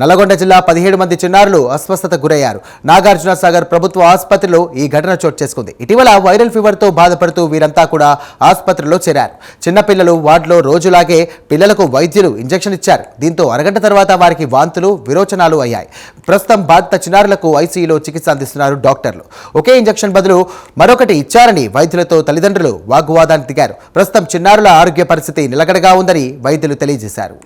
నల్లగొండ జిల్లా పదిహేడు మంది చిన్నారులు అస్వస్థత గురయ్యారు. నాగార్జున సాగర్ ప్రభుత్వ ఆసుపత్రిలో ఈ ఘటన చోటు చేసుకుంది. ఇటీవల వైరల్ ఫీవర్తో బాధపడుతూ వీరంతా కూడా ఆసుపత్రిలో చేరారు. చిన్నపిల్లలు వార్డులో రోజులాగే పిల్లలకు వైద్యులు ఇంజెక్షన్ ఇచ్చారు. దీంతో అరగంట తర్వాత వారికి వాంతులు విరోచనాలు అయ్యాయి. ప్రస్తుతం బాధిత చిన్నారులకు ఐసీయూలో చికిత్స అందిస్తున్నారు డాక్టర్లు. ఒకే ఇంజెక్షన్ బదులు మరొకటి ఇచ్చారని వైద్యులతో తల్లిదండ్రులు వాగ్వాదానికి దిగారు. ప్రస్తుతం చిన్నారుల ఆరోగ్య పరిస్థితి నిలకడగా ఉందని వైద్యులు తెలియజేశారు.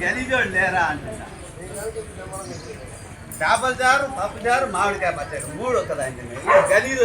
గలీజోడు లేరా అంటున్నా చేపల చారు పప్పు చారు మామిడికాయ పచ్చడి. మూడు ఒక్కదాంటి గలీజు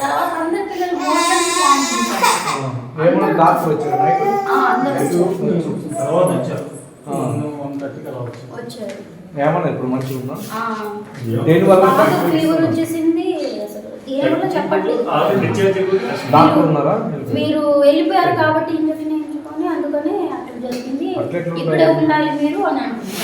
తర్వాత అందరి పిల్లలు మోషన్ ఏమన్నా డాక్టర్ వచ్చారు నైట్ అందరూ తర్వాత వచ్చారు. వచ్చారు. ఏమన్నా ఇప్పుడు మంచిగా ఉన్నా ఆ, దేని వల్ల బాగా ఫీవర్ వచ్చేసింది. అసలు ఏమన్నా చెప్పట్లేదు. డాక్టర్ ఉన్నారా? మీరు వెళ్ళిపోయారు కాబట్టి ఇంజక్షన్ వేయించుకొని అందుకనే అట్లా జరిగింది. ఉంటాయి? ఉండాలి మీరు అని అంటున్నారు.